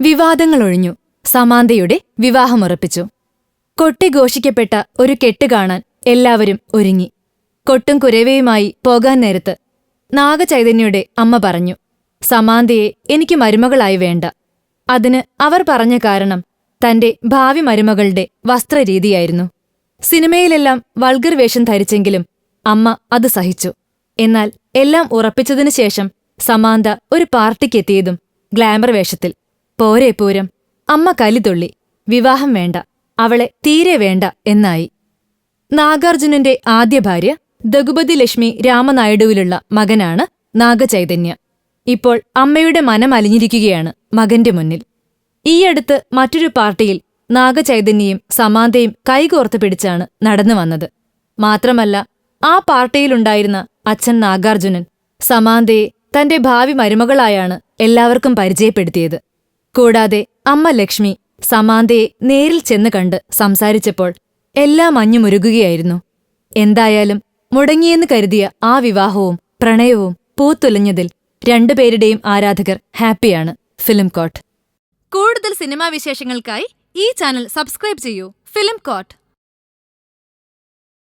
വിവാദങ്ങളൊഴിഞ്ഞു സമാന്തയുടെ വിവാഹമുറപ്പിച്ചു കൊട്ടിഘോഷിക്കപ്പെട്ട ഒരു കെട്ട് കാണാൻ എല്ലാവരും ഒരുങ്ങി. കൊട്ടും കുരവയുമായി പോകാൻ നേരത്ത് നാഗചൈതന്യയുടെ അമ്മ പറഞ്ഞു സമാന്തയെ എനിക്ക് മരുമകളായി വേണ്ട. അതിന് അവർ പറഞ്ഞ കാരണം തന്റെ ഭാവി മരുമകളുടെ വസ്ത്രരീതിയായിരുന്നു. സിനിമയിലെല്ലാം വൾഗർ വേഷം ധരിച്ചെങ്കിലും അമ്മ അത് സഹിച്ചു. എന്നാൽ എല്ലാം ഉറപ്പിച്ചതിനു ശേഷം സമാന്ത ഒരു പാർട്ടിക്കെത്തിയതും ഗ്ലാമർ വേഷത്തിൽ. പോരെ പൂരം. അമ്മ കലിതുള്ളി വിവാഹം വേണ്ട. അവളെ തീരെ വേണ്ട എന്നായി. നാഗാർജുനന്റെ ആദ്യ ഭാര്യ ദഗുപതി ലക്ഷ്മി രാമനായിഡുവിലുള്ള മകനാണ് നാഗചൈതന്യ. ഇപ്പോൾ അമ്മയുടെ മനമലിഞ്ഞിരിക്കുകയാണ് മകന്റെ മുന്നിൽ. ഈയടുത്ത് മറ്റൊരു പാർട്ടിയിൽ നാഗചൈതന്യയും സമാന്തയും കൈകോർത്ത് പിടിച്ചാണ് നടന്നു വന്നത്. മാത്രമല്ല ആ പാർട്ടിയിലുണ്ടായിരുന്ന അച്ഛൻ നാഗാർജുനൻ സമാന്തയെ തന്റെ ഭാവി മരുമകളായാണ് എല്ലാവർക്കും പരിചയപ്പെടുത്തിയത്. കൂടാതെ അമ്മ ലക്ഷ്മി സമാന്തയെ നേരിൽ ചെന്ന് കണ്ട് സംസാരിച്ചപ്പോൾ എല്ലാം അഞ്ഞുമുരുകുകയായിരുന്നു. എന്തായാലും മുടങ്ങിയെന്ന് കരുതിയ ആ വിവാഹവും പ്രണയവും പൂത്തുലഞ്ഞതിൽ രണ്ടുപേരുടെയും ആരാധകർ ഹാപ്പിയാണ്. ഫിലിം കോട്ട്. കൂടുതൽ സിനിമാ വിശേഷങ്ങൾക്കായി ഈ ചാനൽ സബ്സ്ക്രൈബ് ചെയ്യൂ. Film coat.